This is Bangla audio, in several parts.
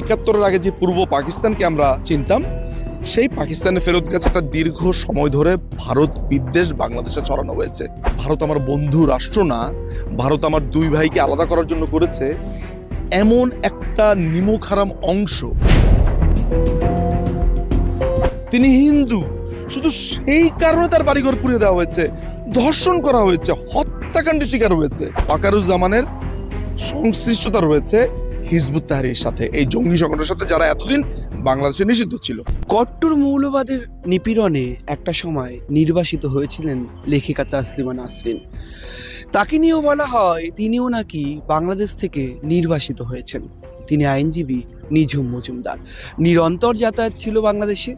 একাত্তরের আগে যে পূর্ব পাকিস্তানকে আমরা চিনতাম, সেই পাকিস্তানে ফেরত গেছে একটা দীর্ঘ সময় ধরে ভারত বিদ্বেষ বাংলাদেশে ছড়ানো হয়েছে। ভারত আমার বন্ধু রাষ্ট্র না, ভারত আমার দুই ভাইকে আলাদা করার জন্য করেছে এমন একটা নিমুখারাম অংশ। তিনি হিন্দু, শুধু সেই কারণে তার বাড়িঘর পুড়িয়ে দেওয়া হয়েছে, ধর্ষণ করা হয়েছে, হত্যাকাণ্ডের শিকার হয়েছে। ওয়াকারুজ্জামানের সংশ্লিষ্টতা রয়েছে হিজবুত তাহারির সাথে, এই জঙ্গি সংগঠনের সাথে যারা এতদিন বাংলাদেশে নিষিদ্ধ ছিল। কট্টর মৌলবাদের নিপীড়নে একটা সময় নির্বাসিত হয়েছিলেন লেখিকা তাসলিমা নাসরিন। তাকে নিয়েও বলা হয়, তিনিও নাকি বাংলাদেশ থেকে নির্বাসিত হয়েছেন। তিনি আইনজীবী নিঝুম মজুমদার। নিরন্তর যাতায়াত ছিল বাংলাদেশে।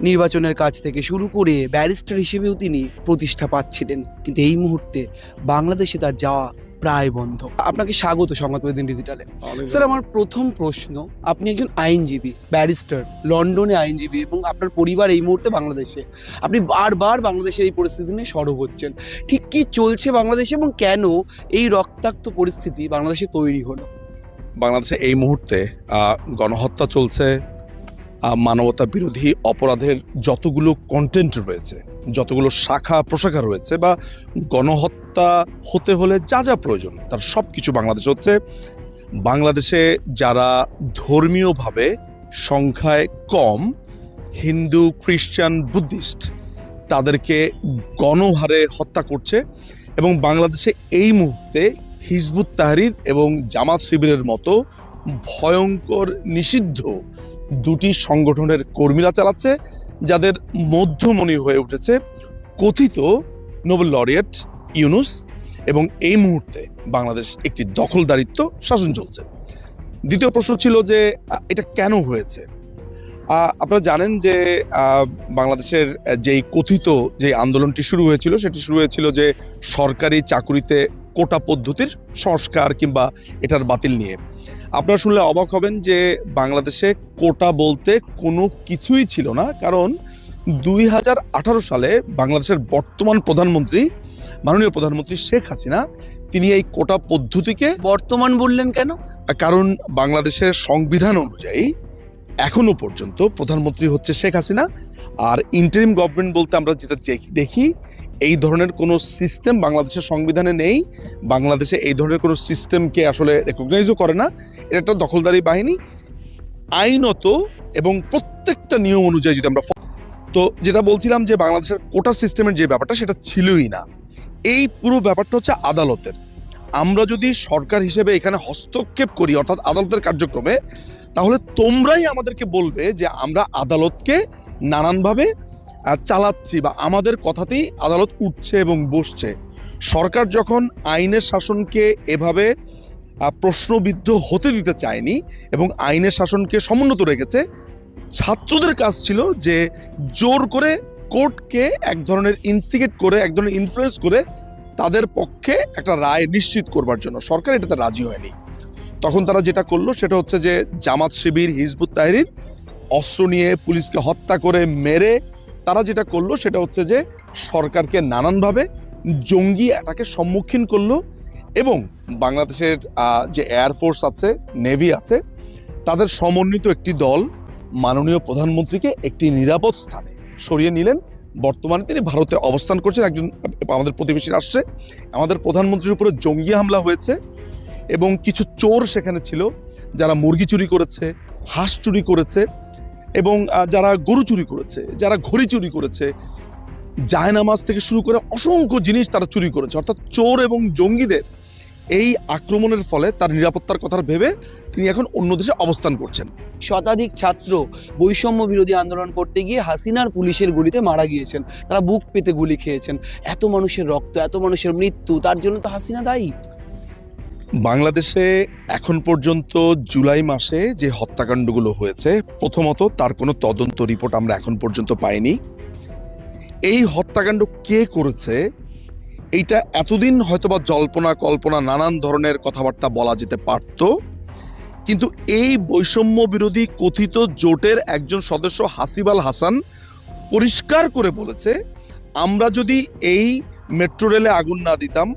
নির্বাচনের কাজ থেকে শুরু করে ব্যারিস্টার হিসেবেও তিনি প্রতিষ্ঠা পাচ্ছিলেন। কিন্তু এই মুহূর্তে বাংলাদেশে তার যাওয়া প্রায় বন্ধ। আপনাকে স্বাগত সংবাদ প্রতিদিন ডিজিটালে। স্যার আমার প্রথম প্রশ্ন আপনি একজন আইনজীবী ব্যারিস্টার লন্ডনে আইনজীবী এবং আপনার পরিবার এই মুহূর্তে বাংলাদেশে। আপনি বারবার বাংলাদেশের এই পরিস্থিতি নিয়ে সরব হচ্ছেন। ঠিক কি চলছে বাংলাদেশে এবং কেন এই রক্তাক্ত পরিস্থিতি বাংলাদেশে তৈরি হলো? বাংলাদেশে এই মুহূর্তে গণহত্যা চলছে মানবতা বিরোধী অপরাধের যতগুলো কন্টেন্ট রয়েছে, যতগুলো শাখা প্রশাখা রয়েছে বা গণহত্যা হতে হলে যা যা প্রয়োজন, তার সব কিছু বাংলাদেশে হচ্ছে। বাংলাদেশে যারা ধর্মীয়ভাবে সংখ্যায় কম, হিন্দু, খ্রিস্টান, বুদ্ধিস্ট, তাদেরকে গণহারে হত্যা করছে এবং বাংলাদেশে এই মুহূর্তে হিজবুত তাহরির এবং জামাত শিবিরের মতো ভয়ঙ্কর নিষিদ্ধ দুটি সংগঠনের কর্মীরা চালাচ্ছে, যাদের মধ্যমণি হয়ে উঠেছে কথিত নোবেল লরিয়েট ইউনুস এবং এই মুহূর্তে বাংলাদেশ একটি দখলদারিত্ব শাসন চলছে। দ্বিতীয় প্রশ্ন ছিল যে এটা কেন হয়েছে? আপনারা জানেন যে বাংলাদেশের যেই কথিত যে আন্দোলনটি শুরু হয়েছিল, সেটি শুরু হয়েছিল যে সরকারি চাকুরিতে কোটা পদ্ধতির সংস্কার কিংবা এটার বাতিল নিয়ে। আপনারা শুনলে অবাক হবেন যে বাংলাদেশে কোটা বলতে কোনো কিছুই ছিল না কারণ দুই হাজার আঠারো সালে বাংলাদেশের বর্তমান প্রধানমন্ত্রী মাননীয় প্রধানমন্ত্রী শেখ হাসিনা তিনি এই কোটা পদ্ধতিকে বর্তমান বললেন কেন? কারণ বাংলাদেশের সংবিধান অনুযায়ী এখনও পর্যন্ত প্রধানমন্ত্রী হচ্ছে শেখ হাসিনা আর ইন্টারিম গভর্নমেন্ট বলতে আমরা যেটা দেখি এই ধরনের কোনো সিস্টেম বাংলাদেশের সংবিধানে নেই। বাংলাদেশে এই ধরনের কোনো সিস্টেমকে আসলে রেকগনাইজও করে না। এটা একটা দখলদারি বাহিনী। আইনত এবং প্রত্যেকটা নিয়ম অনুযায়ী যদি আমরা তো যেটা বলছিলাম যে বাংলাদেশের কোটা সিস্টেমের যে ব্যাপারটা, সেটা ছিলই না। এই পুরো ব্যাপারটা হচ্ছে আদালতের। আমরা যদি সরকার হিসেবে এখানে হস্তক্ষেপ করি, অর্থাৎ আদালতের কার্যক্রমে, তাহলে তোমরাই আমাদেরকে বলবে যে আমরা আদালতকে নানানভাবে চালাচ্ছি বা আমাদের কথাতেই আদালত উঠছে এবং বসছে। সরকার যখন আইনের শাসনকে এভাবে প্রশ্নবিদ্ধ হতে দিতে চায়নি এবং আইনের শাসনকে সমুন্নত রেখেছে, ছাত্রদের কাজ ছিল যে জোর করে কোর্টকে এক ধরনের ইনস্টিগেট করে, এক ধরনের ইনফ্লুয়েন্স করে তাদের পক্ষে একটা রায় নিশ্চিত করবার জন্য। সরকার এটাতে রাজি হয়নি। তখন তারা যেটা করল সেটা হচ্ছে যে জামাত শিবির, হিজবুত তাহরির অস্ত্র নিয়ে পুলিশকে হত্যা করে মেরে তারা যেটা করল সেটা হচ্ছে যে সরকারকে নানানভাবে জঙ্গি অ্যাটাকের সম্মুখীন করল এবং বাংলাদেশের যে এয়ারফোর্স আছে নেভি আছে, তাদের সমন্বিত একটি দল মাননীয় প্রধানমন্ত্রীকে একটি নিরাপদ স্থানে সরিয়ে নিলেন। বর্তমানে তিনি ভারতে অবস্থান করছেন, একজন আমাদের প্রতিবেশী রাষ্ট্রে। আমাদের প্রধানমন্ত্রীর উপরে জঙ্গি হামলা হয়েছে এবং কিছু চোর সেখানে ছিল যারা মুরগি চুরি করেছে, হাঁস চুরি করেছে। এবং যারা গরু চুরি করেছে, যারা ঘড়ি চুরি করেছে, জায়নামাজ থেকে শুরু করে অসংখ্য জিনিস তারা চুরি করেছে। অর্থাৎ চোর এবং জঙ্গিদের এই আক্রমণের ফলে তার নিরাপত্তার কথা ভেবে তিনি এখন অন্য দেশে অবস্থান করছেন। শতাধিক ছাত্র বৈষম্য বিরোধী আন্দোলন করতে গিয়ে হাসিনার পুলিশের গুলিতে মারা গিয়েছেন। তারা বুক পেতে গুলি খেয়েছেন। এত মানুষের রক্ত, এত মানুষের মৃত্যু, তার জন্য তো হাসিনা দায়ী। বাংলাদেশে এখন পর্যন্ত জুলাই মাসে যে হত্যাকাণ্ডগুলো হয়েছে, প্রথমত তার কোনো তদন্ত রিপোর্ট আমরা এখন পর্যন্ত পাইনি। এই হত্যাকাণ্ড কে করেছে, এইটা এতদিন হয়তোবা জল্পনা, কল্পনা, নানান ধরনের কথাবার্তা বলা যেতে পারত, কিন্তু এই বৈষম্য বিরোধী কথিত জোটের একজন সদস্য হাসিবাল হাসান পরিষ্কার করে বলেছে, আমরা যদি এই মেট্রো রেলে আগুন না দিতাম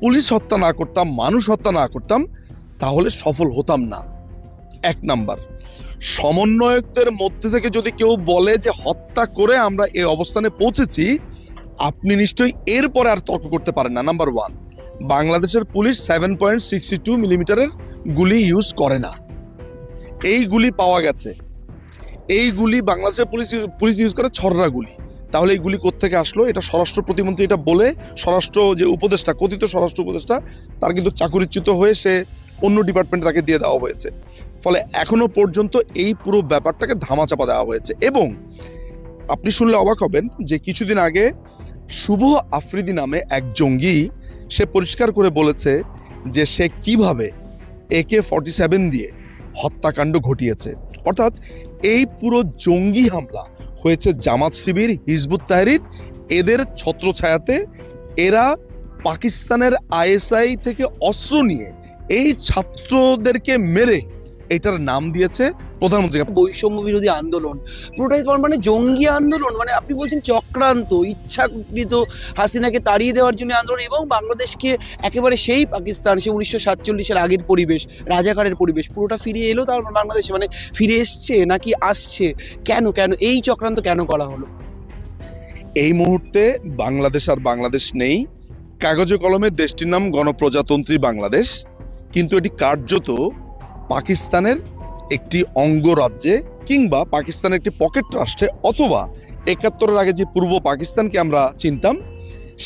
পুলিশ হত্যা না করতাম, মানুষ হত্যা না করতাম, তাহলে সফল হতাম না। এক নাম্বার, সমন্বয়কদের মধ্যে থেকে যদি কেউ বলে যে হত্যা করে আমরা এই অবস্থানে পৌঁছেছি, আপনি নিশ্চয়ই এরপরে আর তর্ক করতে পারেন না। নাম্বার ওয়ান, বাংলাদেশের police seven point sixty two মিলিমিটারের গুলি ইউজ করে না। এই গুলি পাওয়া গেছে। এই গুলি বাংলাদেশের পুলিশ পুলিশ ইউজ করে ছররা গুলি। তাহলে এইগুলি কোত্থেকে আসলো? এটা স্বরাষ্ট্র প্রতিমন্ত্রী এটা বলে, স্বরাষ্ট্র যে উপদেষ্টা, কথিত স্বরাষ্ট্র উপদেষ্টা, তার কিন্তু চাকুরিচ্যুত হয়ে সে অন্য ডিপার্টমেন্টে তাকে দিয়ে দেওয়া হয়েছে। ফলে এখনও পর্যন্ত এই পুরো ব্যাপারটাকে ধামাচাপা দেওয়া হয়েছে এবং আপনি শুনলে অবাক হবেন যে কিছুদিন আগে শুভ আফ্রিদি নামে এক জঙ্গি সে পরিষ্কার করে বলেছে যে সে কীভাবে একে ফর্টি সেভেন দিয়ে হত্যাকাণ্ড ঘটিয়েছে। অর্থাৎ এই পুরো জঙ্গি হামলা হয়েছে জামাত শিবির, হিজবুত তাহরির এদের ছত্রছায়াতে। এরা পাকিস্তানের আইএসআই থেকে অস্ত্র নিয়ে এই ছাত্রদেরকে মেরে এটার নাম দিয়েছে প্রধানমন্ত্রী। বৈষম্য বিরোধী আন্দোলন। পুরোটাই তোমার মানে জঙ্গি আন্দোলন। মানে আপনি বলছেন চক্রান্ত ইচ্ছাকৃত হাসিনাকে তাড়িয়ে দেওয়ার জন্য আন্দোলন এবং বাংলাদেশকে একেবারে সেই পাকিস্তান সে উনিশশো সাতচল্লিশের আগের পরিবেশ রাজাকারের পরিবেশ পুরোটা ফিরে এলো তার বাংলাদেশে। মানে ফিরে এসছে নাকি আসছে? কেন কেন এই চক্রান্ত কেন করা হলো? এই মুহূর্তে বাংলাদেশ আর বাংলাদেশ নেই। কাগজে কলমে দেশটির নাম গণপ্রজাতন্ত্রী বাংলাদেশ। কিন্তু এটি কার্যত পাকিস্তানের একটি অঙ্গরাজ্যে কিংবা পাকিস্তানের একটি পকেট রাষ্ট্রে অথবা একাত্তরের আগে যে পূর্ব পাকিস্তানকে আমরা চিনতাম,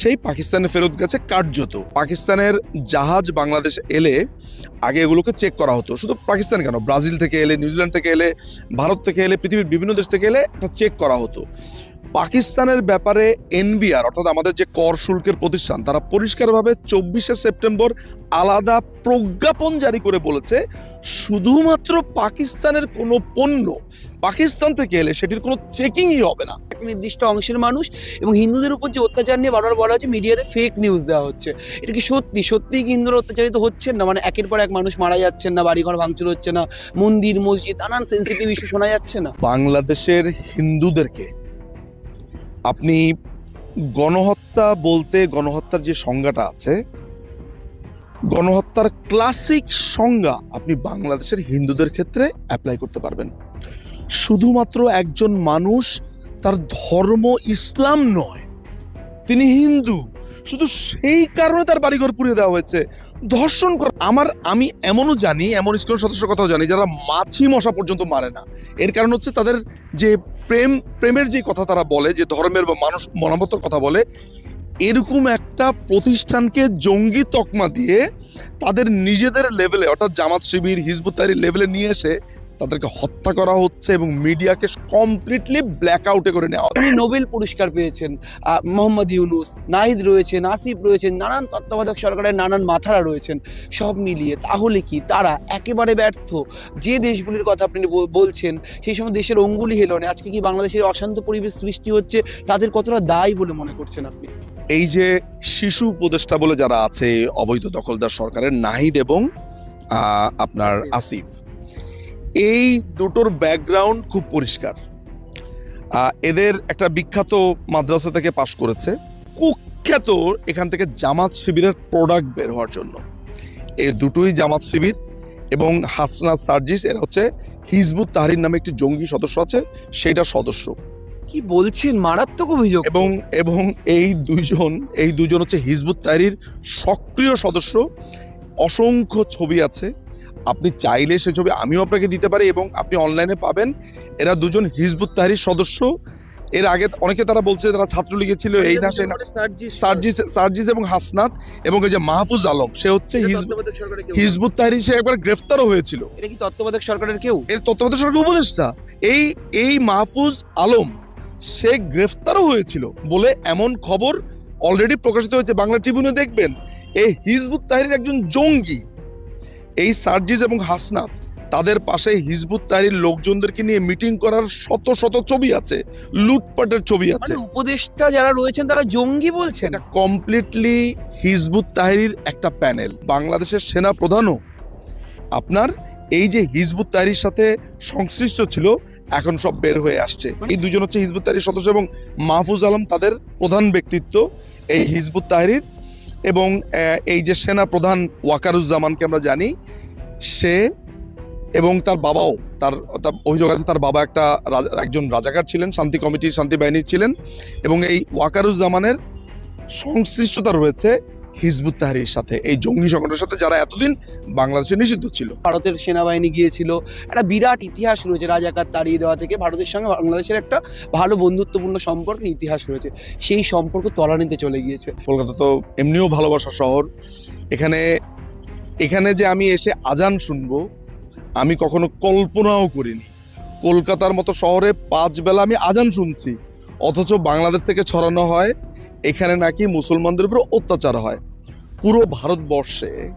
সেই পাকিস্তানে ফেরত গেছে কার্যত। পাকিস্তানের জাহাজ বাংলাদেশ এলে আগে এগুলোকে চেক করা হতো। শুধু পাকিস্তান কেন? ব্রাজিল থেকে এলে, নিউজিল্যান্ড থেকে এলে, ভারত থেকে এলে, পৃথিবীর বিভিন্ন দেশ থেকে এলে একটা চেক করা হতো। পাকিস্তানের ব্যাপারে এনবিআর অর্থাৎ আমাদের যে কর শুল্কের প্রতিষ্ঠান তারা পরিষ্কারভাবে চব্বিশে সেপ্টেম্বর আলাদা প্রজ্ঞাপন জারি করে বলেছে শুধুমাত্র পাকিস্তানের কোনো পণ্য পাকিস্তান থেকে এলে সেটির কোনো চেকিংই হবে না। একটা নির্দিষ্ট অংশের মানুষ এবং হিন্দুদের উপর যে অত্যাচার নিয়ে বারবার বলা হচ্ছে মিডিয়াতে ফেক নিউজ দেওয়া হচ্ছে। এটা কি সত্যি? সত্যিই কি হিন্দুরা অত্যাচারিত হচ্ছেন না? মানে একের পর এক মানুষ মারা যাচ্ছেন না বাড়িঘর ভাঙচুর হচ্ছে না মন্দির মসজিদ নানান সেন্সিটিভ ইস্যু শোনা যাচ্ছে না? বাংলাদেশের হিন্দুদেরকে আপনি গণহত্যা বলতে গণহত্যার যে সংজ্ঞাটা আছে, গণহত্যার ক্লাসিক সংজ্ঞা আপনি বাংলাদেশের হিন্দুদের ক্ষেত্রে অ্যাপ্লাই করতে পারবেন। শুধুমাত্র একজন মানুষ তার ধর্ম ইসলাম নয়, তিনি হিন্দু, শুধু সেই কারণে তার বাড়িঘর পুড়িয়ে দেওয়া হয়েছে। ধর্ষণ করা আমার, আমি এমনও জানি, এমন স্কুল সদস্যের কথাও জানি, যারা মাছি মশা পর্যন্ত মারে না। এর কারণ হচ্ছে তাদের যে প্রেম, প্রেমের যে কথা তারা বলে, যে ধর্মের বা মানুষ মনামতের কথা বলে, এরকম একটা প্রতিষ্ঠানকে জঙ্গি তকমা দিয়ে তাদের নিজেদের লেভেলে অর্থাৎ জামাত শিবির, হিজবুত তাহরির লেভেলে নিয়ে এসে তাদেরকে হত্যা করা হচ্ছে এবং মিডিয়াকে কমপ্লিটলি ব্ল্যাক আউটে করে নেওয়া। তিনি নোবেল পুরস্কার পেয়েছেন মোহাম্মদ ইউনুস নাহিদ রয়েছেন আসিফ রয়েছেন নানান তত্ত্বাবধায়ক সরকারের নানান মাথারা রয়েছেন সব মিলিয়ে তাহলে কি তারা একেবারে ব্যর্থ? যে দেশগুলির কথা আপনি বলছেন সেই সময় দেশের অঙ্গুলি হেলনে আজকে কি বাংলাদেশের অশান্ত পরিবেশ সৃষ্টি হচ্ছে তাদের কতটা দায়ী বলে মনে করছেন আপনি? এই যে শিশু উপদেষ্টা বলে যারা আছে অবৈধ দখলদার সরকারের নাহিদ এবং আপনার আসিফ এই দুটোর ব্যাকগ্রাউন্ড খুব পরিষ্কার। এদের একটা বিখ্যাত মাদ্রাসা থেকে পাশ করেছে। কুখ্যাত এখান থেকে জামাত শিবিরের প্রোডাক্ট বের হওয়ার জন্য। এই দুটোই জামাত শিবির এবং হাসনা সার্জিস এরা হচ্ছে হিজবুত তাহরির নামে একটি জঙ্গি সদস্য আছে সেটা সদস্য। কি বলছেন? মারাত্মক অভিযোগ। এবং এবং এই দুইজন এই দুজন হচ্ছে হিজবুত তাহরির সক্রিয় সদস্য। অসংখ্য ছবি আছে। আপনি চাইলে সে ছবি আমিও আপনাকে দিতে পারি এবং আপনি অনলাইনে পাবেন। এরা দুজন হিজবুত তাহরির সদস্য। এর আগে অনেকে তারা বলছে তারা ছাত্রলীগে ছিল এই না সেই না। সার্জিস সার্জিস এবং হাসনাত এবং এই যে মাহফুজ আলম সে হচ্ছে হিজবুত তাহরির সে একবার গ্রেফতারও হয়েছিল। এটা কি তত্ত্বাবধায়ক সরকারের কেউ? এর তত্ত্বাবধায়ক সরকার উপদেষ্টা। এই এই মাহফুজ আলম সে গ্রেফতারও হয়েছিল বলে এমন খবর অলরেডি প্রকাশিত হয়েছে। বাংলা ট্রিবিউনে দেখবেন এই হিজবুত তাহরির একজন জঙ্গি। এই সার্জিস এবং হাসনাত তাদের পাশে হিজবুত তাহরির লোকজনদেরকে নিয়ে মিটিং করার শত শত ছবি আছে লুটপাটের ছবি আছে। মানে উপদেষ্টা যারা রয়েছেন তারা জঙ্গি বলছেন? এটা কমপ্লিটলি হিজবুত তাহরির একটা প্যানেল। বাংলাদেশের সেনা প্রধানও। আপনার এই যে হিজবুত তাহরির সাথে সংশ্লিষ্ট ছিল এখন সব বের হয়ে আসছে। এই দুজন হচ্ছে হিজবুত তাহরির সদস্য এবং মাহফুজ আলম তাদের প্রধান ব্যক্তিত্ব। এই হিজবুত তাহরির এবং এই যে সেনা প্রধান ওয়াকারুজ্জামানকে আমরা জানি, সে এবং তার বাবাও, তার তার অভিযোগ আছে, তার বাবা একটা একজন রাজাকার ছিলেন, শান্তি কমিটির শান্তি বাহিনীর ছিলেন এবং এই ওয়াকারুজ্জামানের সংশ্লিষ্টতা রয়েছে হিজবুত তাহারির সাথে এই জঙ্গি সংগঠনের সাথে যারা এতদিন বাংলাদেশে নিষিদ্ধ ছিল। ভারতের সেনাবাহিনী গিয়েছিল। একটা বিরাট ইতিহাস রয়েছে রাজাকার তাড়িয়ে দেওয়া থেকে। ভারতের সঙ্গে বাংলাদেশের একটা ভালো বন্ধুত্বপূর্ণ সম্পর্ক ইতিহাস রয়েছে। সেই সম্পর্ক তলানিতে চলে গিয়েছে। কলকাতা তো এমনিও ভালোবাসা শহর। এখানে এখানে যে আমি এসে আজান শুনব আমি কখনো কল্পনাও করিনি। কলকাতার মতো শহরে পাঁচ বেলা আমি আজান শুনছি অথচ বাংলাদেশ থেকে ছড়ানো হয় এখানে নাকি মুসলমানদের উপর অত্যাচার হয়। পুরো ভারতবর্ষে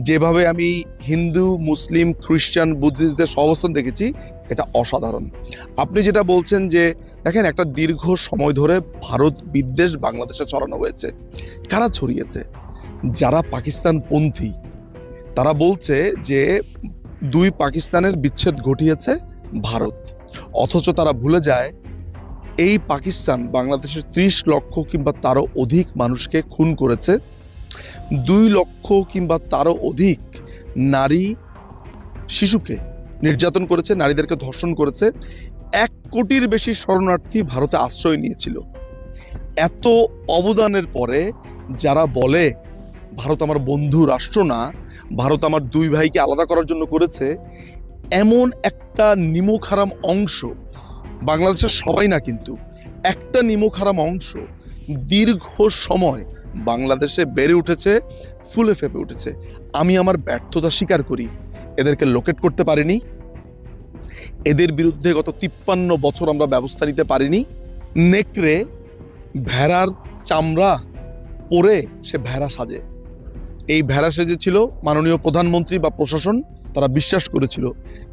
যেভাবে আমি হিন্দু, মুসলিম, খ্রিস্টান, বুদ্ধিস্টদের সহাবস্থান দেখেছি, এটা অসাধারণ। আপনি যেটা বলছেন যে, দেখেন একটা দীর্ঘ সময় ধরে ভারত বিদ্বেষ বাংলাদেশে ছড়ানো হয়েছে। কারা ছড়িয়েছে? যারা পাকিস্তানপন্থী। তারা বলছে যে, দুই পাকিস্তানের বিচ্ছেদ ঘটিয়েছে ভারত। অথচ তারা ভুলে যায় এই পাকিস্তান বাংলাদেশের ত্রিশ লক্ষ কিংবা তারও অধিক মানুষকে খুন করেছে, দুই লক্ষ কিংবা তারও অধিক নারী শিশুকে নির্যাতন করেছে, নারীদেরকে ধর্ষণ করেছে। এক কোটির বেশি শরণার্থী ভারতে আশ্রয় নিয়েছিল। এত অবদানের পরে যারা বলে, ভারত আমার বন্ধু রাষ্ট্র না, ভারত আমার দুই ভাইকে আলাদা করার জন্য করেছে, এমন একটা নিমুখারাম অংশ বাংলাদেশের সবাই না কিন্তু, একটা নিমুখারাম অংশ দীর্ঘ সময় বাংলাদেশে বেড়ে উঠেছে, ফুলে ফেপে উঠেছে। আমি আমার ব্যর্থতা স্বীকার করি, এদেরকে লোকেট করতে পারিনি। এদের বিরুদ্ধে গত তিপ্পান্ন বছর আমরা ব্যবস্থা নিতে পারিনি। নেকড়ে, ভেড়ার চামড়া পরে সে ভেড়া সাজে। এই ভেড়া সেজেছিল মাননীয় প্রধানমন্ত্রী বা প্রশাসন তারা বিশ্বাস করেছিল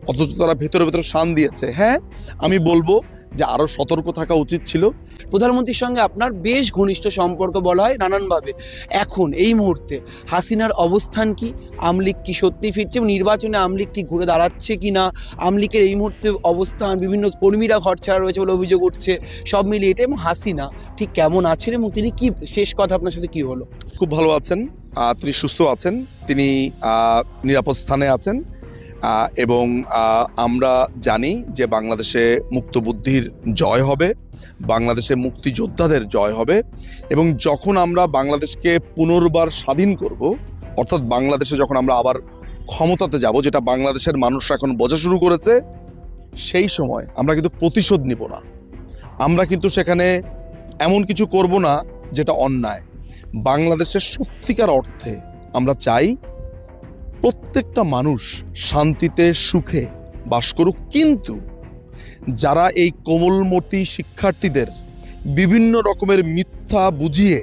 অথচ তারা ভেতরে ভেতরে শান দিয়েছে। হ্যাঁ আমি বলব যে আরও সতর্ক থাকা উচিত ছিল। প্রধানমন্ত্রীর সঙ্গে আপনার বেশ ঘনিষ্ঠ সম্পর্ক বলা হয় নানানভাবে। এখন এই মুহূর্তে হাসিনার অবস্থান কি? আমলিক কি সত্যি ফিরছে নির্বাচনে আমলিক কি ঘুরে দাঁড়াচ্ছে কি না আমলিকের এই মুহূর্তে অবস্থান, বিভিন্ন কর্মীরা ঘর ছাড়া রয়েছে বলে অভিযোগ উঠছে। সব মিলিয়ে এটা এবং হাসিনা ঠিক কেমন আছেন এবং তিনি কি শেষ কথা আপনার সাথে কি হলো? খুব ভালো আছেন। তিনি সুস্থ আছেন। তিনি নিরাপদ স্থানে আছেন। এবং আমরা জানি যে বাংলাদেশে মুক্তবুদ্ধির জয় হবে, বাংলাদেশে মুক্তিযোদ্ধাদের জয় হবে এবং যখন আমরা বাংলাদেশকে পুনর্বার স্বাধীন করব, অর্থাৎ বাংলাদেশে যখন আমরা আবার ক্ষমতাতে যাব, যেটা বাংলাদেশের মানুষ এখন বোঝা শুরু করেছে, সেই সময় আমরা কিন্তু প্রতিশোধ নিব না। আমরা কিন্তু সেখানে এমন কিছু করব না যেটা অন্যায়। বাংলাদেশের সত্যিকার অর্থে আমরা চাই প্রত্যেকটা মানুষ শান্তিতে সুখে বাস করুক, কিন্তু যারা এই কোমলমতি শিক্ষার্থীদের বিভিন্ন রকমের মিথ্যা বুঝিয়ে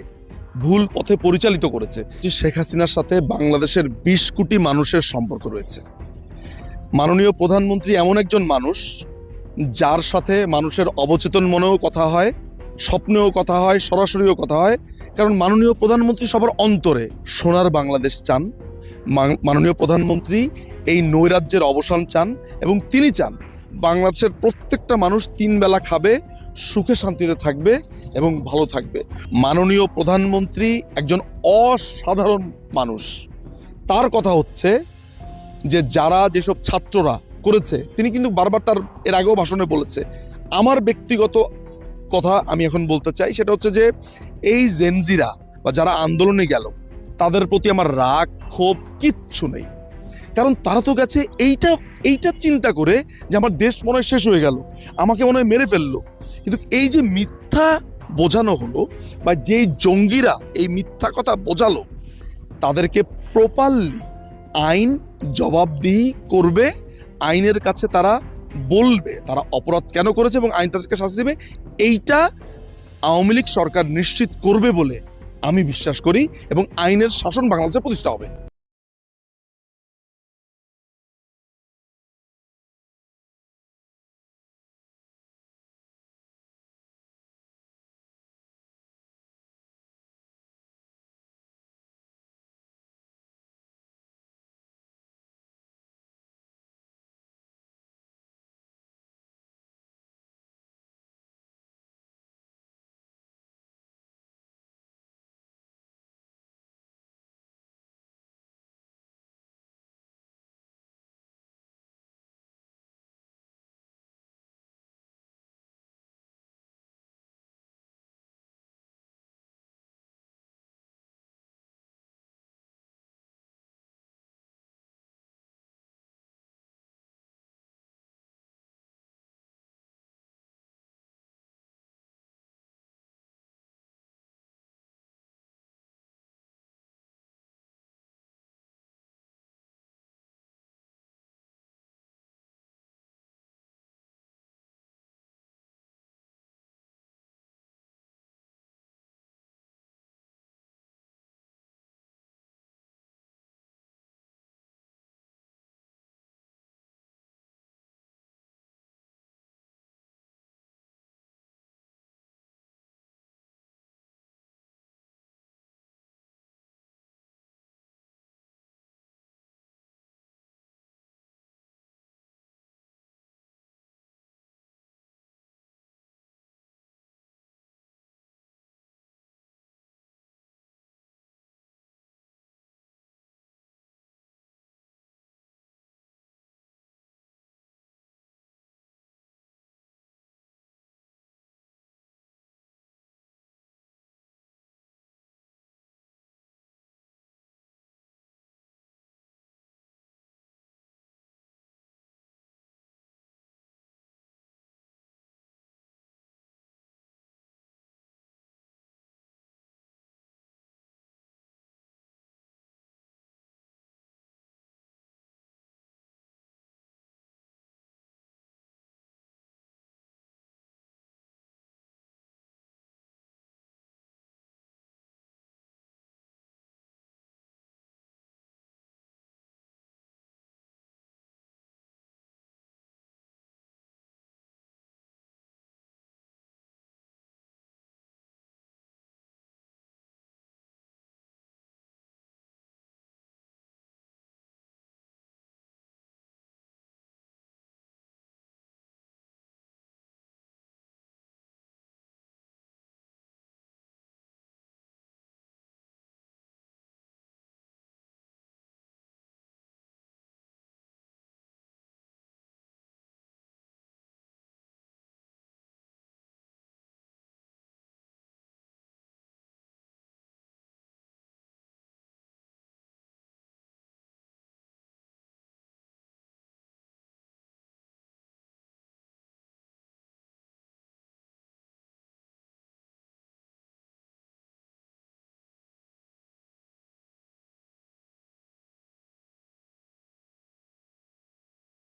ভুল পথে পরিচালিত করেছে, যে শেখ হাসিনার সাথে বাংলাদেশের বিশ কোটি মানুষের সম্পর্ক রয়েছে। মাননীয় প্রধানমন্ত্রী এমন একজন মানুষ, যার সাথে মানুষের অবচেতন মনেও কথা হয়, স্বপ্নেও কথা হয়, সরাসরিও কথা হয়। কারণ মাননীয় প্রধানমন্ত্রী সবার অন্তরে সোনার বাংলাদেশ চান। মাননীয় প্রধানমন্ত্রী এই নৈরাজ্যের অবসান চান এবং তিনি চান বাংলাদেশের প্রত্যেকটা মানুষ তিন বেলা খাবে, সুখে শান্তিতে থাকবে এবং ভালো থাকবে। মাননীয় প্রধানমন্ত্রী একজন অসাধারণ মানুষ। তার কথা হচ্ছে যে যারা যেসব ছাত্ররা করেছে, তিনি কিন্তু বারবার তার, এর আগেও ভাষণে বলেছে। আমার ব্যক্তিগত কথা আমি এখন বলতে চাই, সেটা হচ্ছে যে এই জেনজিরা বা যারা আন্দোলনে গেল তাদের প্রতি আমার রাগ, ক্ষোভ কিচ্ছু নেই। কারণ তারা তো গেছে এইটা এইটা চিন্তা করে যে আমার দেশ মনে হয় শেষ হয়ে গেল, আমাকে মনে হয় মেরে ফেলল। কিন্তু এই যে মিথ্যা বোঝানো হলো বা যেই জঙ্গিরা এই মিথ্যা কথা বোঝালো, তাদেরকে প্রপারলি আইন জবাবদিহি করবে, আইনের কাছে তারা বলবে, তারা অপরাধ কেন করেছে এবং আইন তাদেরকে শাস্তি দেবে, এইটা আওয়ামী লীগ সরকার নিশ্চিত করবে বলে আমি বিশ্বাস করি এবং আইনের শাসন বাংলাদেশে প্রতিষ্ঠা হবে।